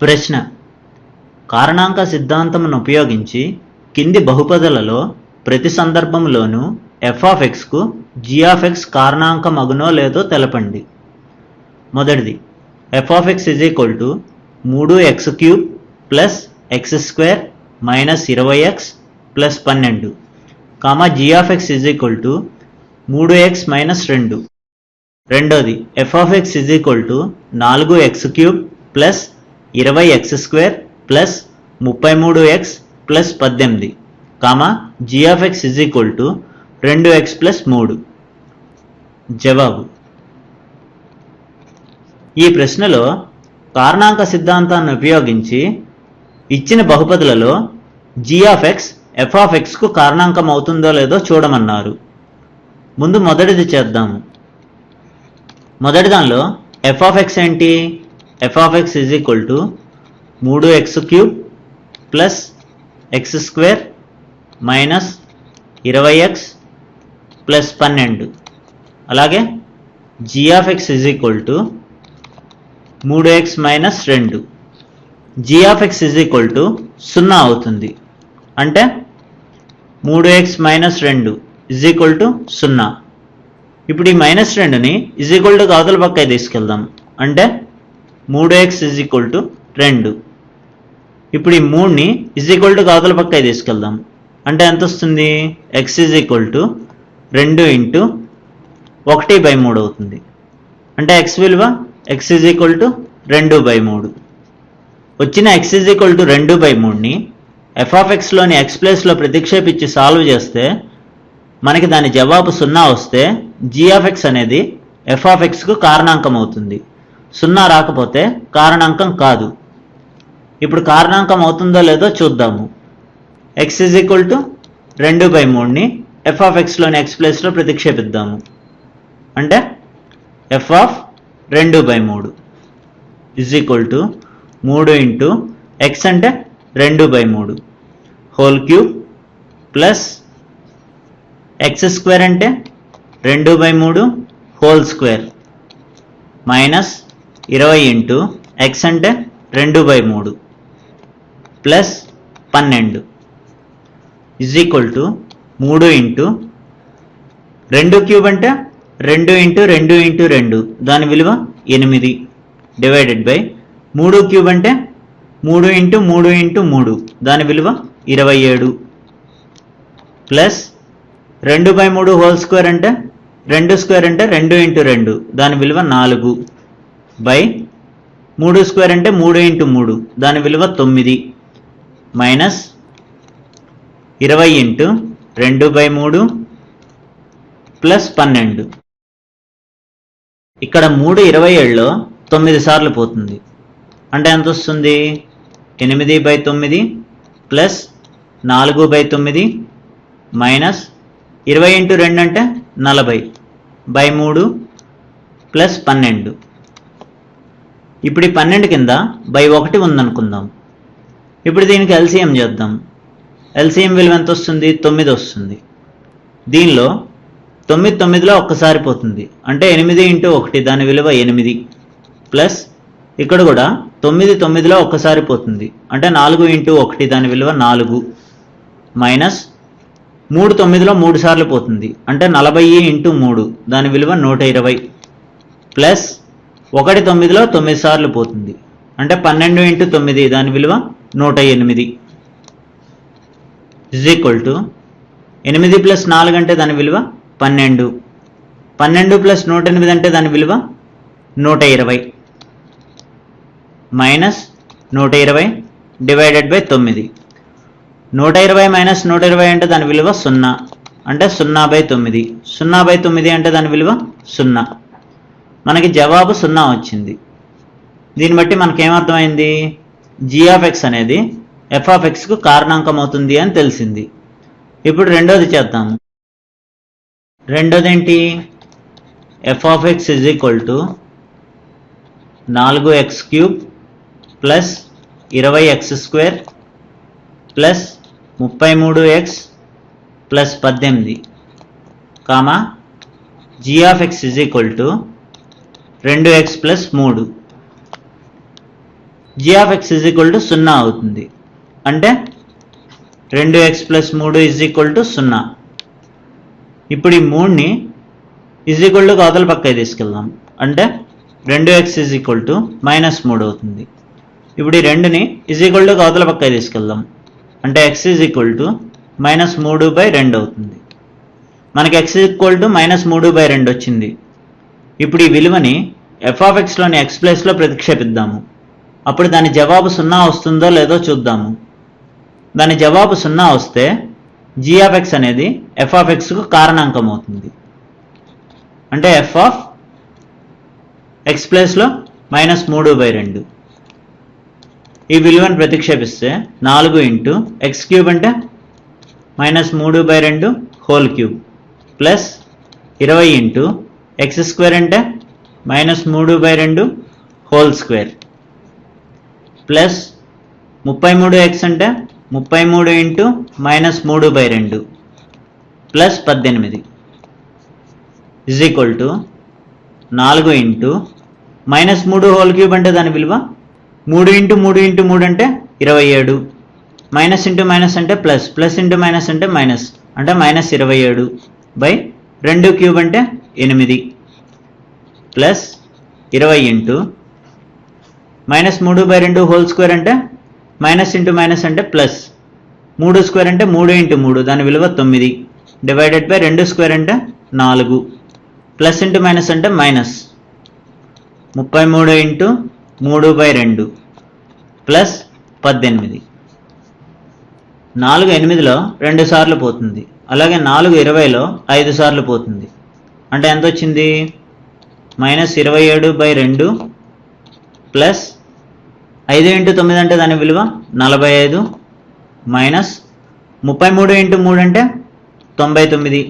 ప్రశ్న. కారణాంక సిద్ధాంతమును ఉపయోగించి కింది బహుపదులలో ప్రతి సందర్భంలోనూ ఎఫ్ఆఫ్ఎక్స్కు జిఆఫ్ఎక్స్ కారణాంకమగునో లేదో తెలపండి. మొదటిది f of x is equal to మూడు x cube plus x square minus ఇరవై ఎక్స్ ప్లస్ పన్నెండు comma g of x is equal to మూడు ఎక్స్ మైనస్ రెండు రెండోది f of x is equal to నాలుగు ఎక్స్ క్యూబ్ ప్లస్ ఇరవై x square plus ముప్పై మూడు ఎక్స్ ప్లస్ పద్దెనిమిది comma g of x is equal to రెండు ఎక్స్ ప్లస్ మూడు. జవాబు. ఈ ప్రశ్నలో కారణాంక సిద్ధాంతాన్ని ఉపయోగించి ఇచ్చిన బహుపదులలో జిఆఫ్ఎక్స్ ఎఫ్ఆఫ్ఎక్స్కు కారణాంకం అవుతుందో లేదో చూడమన్నారు. ముందు మొదటిది చేద్దాము. మొదటి దానిలో ఎఫ్ఆఫ్ఎక్స్ ఏంటి? F of x is equal to మూడు x cube plus x square minus ఇరవై ఎక్స్ ప్లస్ పన్నెండు అలాగే g of x is equal to మూడు ఎక్స్ మైనస్ రెండు. G of x is equal to సున్నా అవుతుంది. అంటే మూడు ఎక్స్ మైనస్ రెండు ఇజ్ ఈక్వల్ టు సున్నా. ఇప్పుడు ఈ మైనస్ రెండుని ఇజ్ ఈక్వల్ టు అవతల పక్క తీసుకెళ్దాం. అంటే మూడు ఎక్స్ ఇజ్ ఈక్వల్ టు రెండు. ఇప్పుడు ఈ మూడుని ఇజ్ ఈక్వల్ టు కాకుల పక్క తీసుకెళ్దాం. అంటే ఎంత వస్తుంది? ఎక్స్ ఇజ్ ఈక్వల్ టు రెండు ఇంటూ ఒకటి బై మూడు అవుతుంది. అంటే ఎక్స్ విలువ ఎక్స్ ఇజ్ ఈక్వల్ టు రెండు బై మూడు. వచ్చిన ఎక్స్ ఇజ్ ఈక్వల్ టు రెండు బై మూడుని ఎఫ్ఆఫ్ఎక్స్లోని ఎక్స్ ప్లేస్లో ప్రతిక్షేపించి సాల్వ్ చేస్తే మనకి దాని జవాబు సున్నా వస్తే జిఆఫ్ఎక్స్ అనేది ఎఫ్ఆఫ్ఎక్స్కు కారణాంకం అవుతుంది. సున్నా రాకపోతే కారణాంకం కాదు. ఇప్పుడు కారణాంకం అవుతుందో లేదో చూద్దాము. ఎక్స్ ఇజ్ ఈక్వల్ టు రెండు బై మూడుని ఎఫ్ ఆఫ్ ఎక్స్ ప్లేస్లో ప్రతిక్షేపిద్దాము. అంటే ఎఫ్ ఆఫ్ రెండు బై మూడు ఇజ్ ఈక్వల్ టు మూడు ఇంటూ ఎక్స్ అంటే రెండు బై మూడు. Whole cube plus x square అంటే రెండు బై మూడు హోల్ స్క్వేర్ మైనస్ ఇరవై ఇంటూ ఎక్స్ అంటే రెండు బై మూడు ప్లస్ పన్నెండు. ఇజ్ ఈక్వల్ టు మూడు ఇంటూ రెండు క్యూబ్ అంటే రెండు ఇంటూ రెండు ఇంటూ రెండు. దాని విలువ ఎనిమిది. డివైడెడ్ బై మూడు క్యూబ్ అంటే మూడు ఇంటూ మూడు ఇంటూ మూడు. దాని విలువ ఇరవై ఏడు. ప్లస్ రెండు బై మూడు హోల్ స్క్వేర్ అంటే రెండు స్క్వేర్ అంటే రెండు ఇంటూ రెండు. దాని విలువ నాలుగు. బై మూడు స్క్వేర్ అంటే మూడు ఇంటూ మూడు. దాని విలువ తొమ్మిది. మైనస్ ఇరవై ఇంటూ రెండు బై మూడు ప్లస్ పన్నెండు. ఇక్కడ మూడు ఇరవై ఏళ్ళలో తొమ్మిది సార్లు పోతుంది. అంటే ఎంత వస్తుంది? ఎనిమిది బై తొమ్మిది ప్లస్ నాలుగు బై తొమ్మిది మైనస్ ఇరవై ఇంటూ రెండు అంటే నలభై. బై మూడు ప్లస్ పన్నెండు. ఇప్పుడు ఈ పన్నెండు కింద బై ఒకటి ఉందనుకుందాం. ఇప్పుడు దీనికి ఎల్సిఎం చేద్దాం. ఎల్సిఎం విలువ ఎంత వస్తుంది? తొమ్మిది వస్తుంది. దీనిలో తొమ్మిది తొమ్మిదిలో ఒక్కసారి పోతుంది. అంటే ఎనిమిది ఇంటూ ఒకటి దాని విలువ ఎనిమిది. ప్లస్ ఇక్కడ కూడా తొమ్మిది తొమ్మిదిలో ఒక్కసారి పోతుంది. అంటే నాలుగు ఇంటూ ఒకటి దాని విలువ నాలుగు. మైనస్ మూడు తొమ్మిదిలో మూడు సార్లు పోతుంది. అంటే నలభై ఇంటూ మూడు దాని విలువ నూట ఇరవై. ప్లస్ ఒకటి తొమ్మిదిలో తొమ్మిది సార్లు పోతుంది. అంటే పన్నెండు ఇంటూ తొమ్మిది దాని విలువ నూట ఎనిమిది. ఇజ్ ఈక్వల్ టు ఎనిమిది ప్లస్ నాలుగు అంటే దాని విలువ పన్నెండు. పన్నెండు ప్లస్ నూట ఎనిమిది అంటే దాని విలువ నూట ఇరవై. మైనస్ నూట ఇరవై డివైడెడ్ బై తొమ్మిది. నూట ఇరవై మైనస్ నూట ఇరవై అంటే దాని విలువ సున్నా. అంటే సున్నా బై తొమ్మిది. సున్నా బై తొమ్మిది అంటే దాని విలువ సున్నా. మనకి జవాబు సున్నా వచ్చింది. దీన్ని బట్టి మనకేమర్థమైంది? జిఆఫ్ఎక్స్ అనేది ఎఫ్ఆఫ్ఎక్స్కు కారణాంకం అవుతుంది అని తెలిసింది. ఇప్పుడు రెండోది చేద్దాము రెండోది ఏంటి f of x is equal to నాలుగు ఎక్స్ క్యూబ్ ప్లస్ ఇరవై ఎక్స్ స్క్వేర్ ప్లస్ ముప్పై మూడు ఎక్స్ ప్లస్ పద్దెనిమిది comma? G of x is equal to రెండు ఎక్స్ ప్లస్ మూడు. G of x x is equal to సున్నా అవుతుంది. అంటే రెండు ఎక్స్ ప్లస్ మూడు ఇజ్ ఈక్వల్ టు సున్నా. ఇప్పుడు ఈ మూడుని ఇజ్ ఈక్వల్ టు అవతల పక్కకి తీసుకెళ్దాం. అంటే రెండు x is equal to minus మూడు అవుతుంది. ఇప్పుడు ఈ రెండుని ఇజ్ ఈక్వల్ టు అవతల పక్కకి తీసుకెళ్దాం. అంటే x is equal to minus మూడు బై రెండు అవుతుంది. మనకి ఎక్స్ ఈక్వల్ టు మైనస్ మూడు బై రెండు వచ్చింది. ఇప్పుడు ఈ విలువని ఎఫ్ ఆఫ్ ఎక్స్లోని ఎక్స్ ప్లేస్లో ప్రతిక్షేపిద్దాము. అప్పుడు దాని జవాబు సున్నా వస్తుందో లేదో చూద్దాము. దాని జవాబు సున్నా వస్తే జిఆఫ్ఎక్స్ అనేది ఎఫ్ కారణాంకం అవుతుంది అంటే ఎఫ్ ఆఫ్ ఎక్స్ ప్లేస్లో మైనస్ మూడు బై రెండు. ఈ విలువను ప్రతిక్షేపిస్తే నాలుగు ఇంటూ ఎక్స్ క్యూబ్ అంటే మైనస్ మూడు బై రెండు హోల్ క్యూబ్ ప్లస్ ఇరవై ఇంటూ ఎక్స్ స్క్వేర్ అంటే మైనస్ మూడు బై రెండు హోల్ స్క్వేర్ ప్లస్ ముప్పై మూడు ఎక్స్ అంటే ముప్పై మూడు ఇంటూ మైనస్ మూడు బై రెండు. ప్లస్ పద్దెనిమిది ఇజ్ ఈక్వల్ టు నాలుగు ఇంటూ మైనస్ మూడు హోల్ క్యూబ్ అంటే దాని విలువ మూడు ఇంటూ మూడు ఇంటూ మూడు అంటే ఇరవై ఏడు. మైనస్ ఇంటూ మైనస్ అంటే ప్లస్ ప్లస్ ఇంటూ మైనస్ అంటే మైనస్ అంటే మైనస్ ఇరవై ఏడు బై రెండు క్యూబ్ అంటే ఎనిమిది. ప్లస్ ఇరవై ఇంటూ మైనస్ మూడు బై రెండు హోల్ స్క్వేర్ అంటే మైనస్ ఇంటూ మైనస్ అంటే ప్లస్ మూడు స్క్వేర్ అంటే మూడు ఇంటూ మూడు దాని విలువ తొమ్మిది. డివైడెడ్ బై రెండు స్క్వేర్ అంటే నాలుగు. ప్లస్ ఇంటూ మైనస్ అంటే మైనస్ ముప్పై మూడు ఇంటూ మూడు బై రెండు ప్లస్ పద్దెనిమిది. నాలుగు ఎనిమిదిలో రెండు సార్లు పోతుంది. అలాగే నాలుగు ఇరవైలో ఐదు సార్లు పోతుంది. అంటే ఎంత వచ్చింది మైనస్ ఇరవై ఏడు బై రెండు ప్లస్ ఐదు ఇంటూ తొమ్మిది అంటే దాని విలువ నలభై ఐదు మైనస్ ముప్పై మూడు ఇంటూ మూడు అంటే తొంభై తొమ్మిది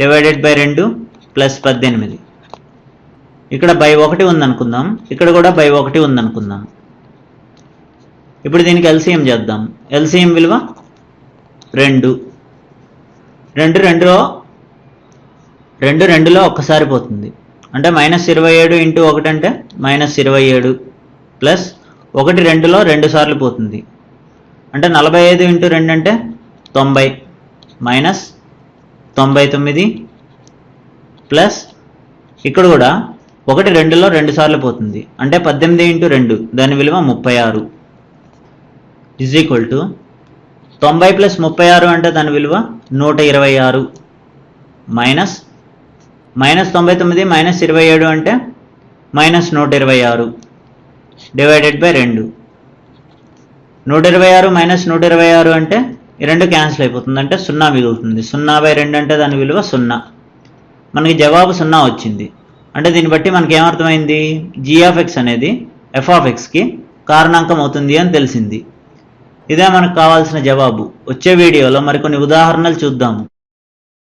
డివైడెడ్ బై రెండు ప్లస్ పద్దెనిమిది. ఇక్కడ బై ఒకటి ఉందనుకుందాం. ఇక్కడ కూడా బై ఒకటి ఉందనుకుందాం. ఇప్పుడు దీనికి ఎల్సిఎం చేద్దాం. ఎల్సిఎం విలువ రెండు. రెండు రెండులో రెండు రెండులో ఒక్కసారి పోతుంది. అంటే మైనస్ ఇరవై ఏడు ఇంటూ ఒకటి అంటే మైనస్ ఇరవై ఏడు ప్లస్ ఒకటి రెండులో రెండు సార్లు పోతుంది. అంటే నలభై ఐదు ఇంటూ రెండు అంటే తొంభై. మైనస్ తొంభై తొమ్మిది ప్లస్ ఇక్కడ కూడా ఒకటి రెండులో రెండు సార్లు పోతుంది. అంటే పద్దెనిమిది ఇంటూ రెండు దాని విలువ ముప్పై ఆరు. ఇజ్ ఈక్వల్ టు తొంభై ప్లస్ ముప్పై ఆరు అంటే దాని విలువ నూట ఇరవై ఆరు. మైనస్ మైనస్ తొంభై తొమ్మిది మైనస్ ఇరవై ఏడు అంటే మైనస్ నూట ఇరవై ఆరు డివైడెడ్ బై రెండు. నూట ఇరవై ఆరు మైనస్ నూట ఇరవై ఆరు అంటే ఈ రెండు క్యాన్సిల్ అయిపోతుంది. అంటే సున్నా మిగులుతుంది. సున్నా బై రెండు అంటే దాని విలువ సున్నా. మనకి జవాబు సున్నా వచ్చింది. అంటే దీన్ని బట్టి మనకి ఏమర్థమైంది? జిఎఫ్ఎక్స్ అనేది ఎఫ్ ఆఫ్ ఎక్స్కి కారణాంకం అవుతుంది అని తెలిసింది. ఇదే మనకు కావాల్సిన జవాబు. వచ్చే వీడియోలో మరికొన్ని ఉదాహరణలు చూద్దాము.